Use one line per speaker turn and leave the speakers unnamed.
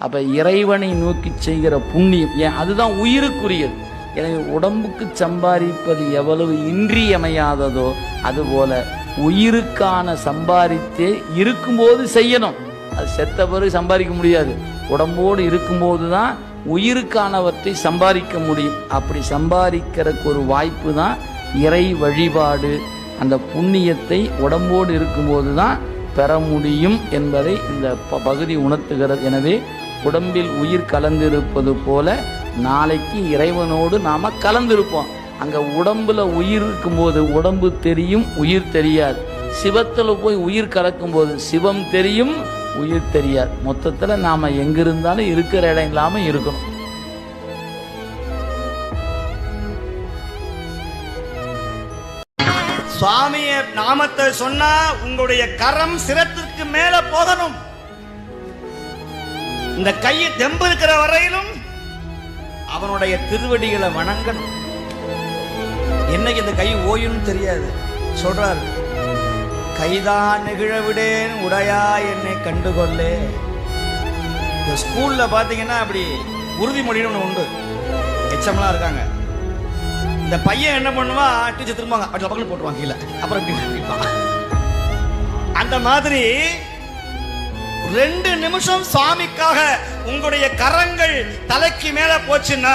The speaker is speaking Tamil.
அப்போ இறைவனை நோக்கி செய்கிற புண்ணியம். ஏன்? அதுதான் உயிருக்குரியது. எனவே உடம்புக்கு சம்பாதிப்பது எவ்வளவு இன்றியமையாததோ அதுபோல உயிருக்கான சம்பாதித்தே இருக்கும்போது செய்யணும். அது செத்த பிறகு சம்பாதிக்க முடியாது. உடம்போடு இருக்கும்போது தான் உயிருக்கானவற்றை சம்பாதிக்க முடியும். அப்படி சம்பாதிக்கிறதுக்கு ஒரு வாய்ப்பு தான் இறை வழிபாடு. அந்த புண்ணியத்தை உடம்போடு இருக்கும்போது தான் பெற முடியும் என்பதை இந்த ப- பகுதி உணர்த்துகிறது. எனவே உடம்பில் உயிர் கலந்திருப்பது போல நாளைக்கு இறைவனோடு நாம கலந்திருப்போம். அங்கே உடம்பில் உயிர் இருக்கும்போது உடம்பு தெரியும் உயிர் தெரியாது. சிவத்தில் போய் உயிர் கலக்கும்போது சிவம் தெரியும் உயிர் தெரியாது. மொத்தத்தில் நாம் எங்கிருந்தாலும் இருக்கிற இடம் இல்லாமல் இருக்கணும்.
சுவாமிய நாமத்தை சொன்னா உங்களுடைய கரம் சிரத்திற்கு மேல போகணும் இந்த கையை தெம்பு இருக்கிற வரையிலும் அவனுடைய திருவடிகளை வணங்கணும். என்னைக்கு இந்த கை ஓயும்னு தெரியாது. சொல்றார் கைதான் நிகழவிடேன் உடையா என்னை கண்டுகொள்ளே. இந்த ஸ்கூல்ல பாத்தீங்கன்னா அப்படி உறுதிமொழின்னு ஒன்று உண்டு. எச்சம்லாம் இருக்காங்க. இந்த பையன் என்ன பண்ணுவான் டீச்சர் திரும்பாங்க அப்படி பக்கத்தில் போட்டுருவாங்க கீழே. அப்புறம் இப்படி அந்த மாதிரி ரெண்டு நிமிஷம் சுவாமிக்காக உங்களுடைய கரங்கள் தலைக்கு மேல போச்சுன்னா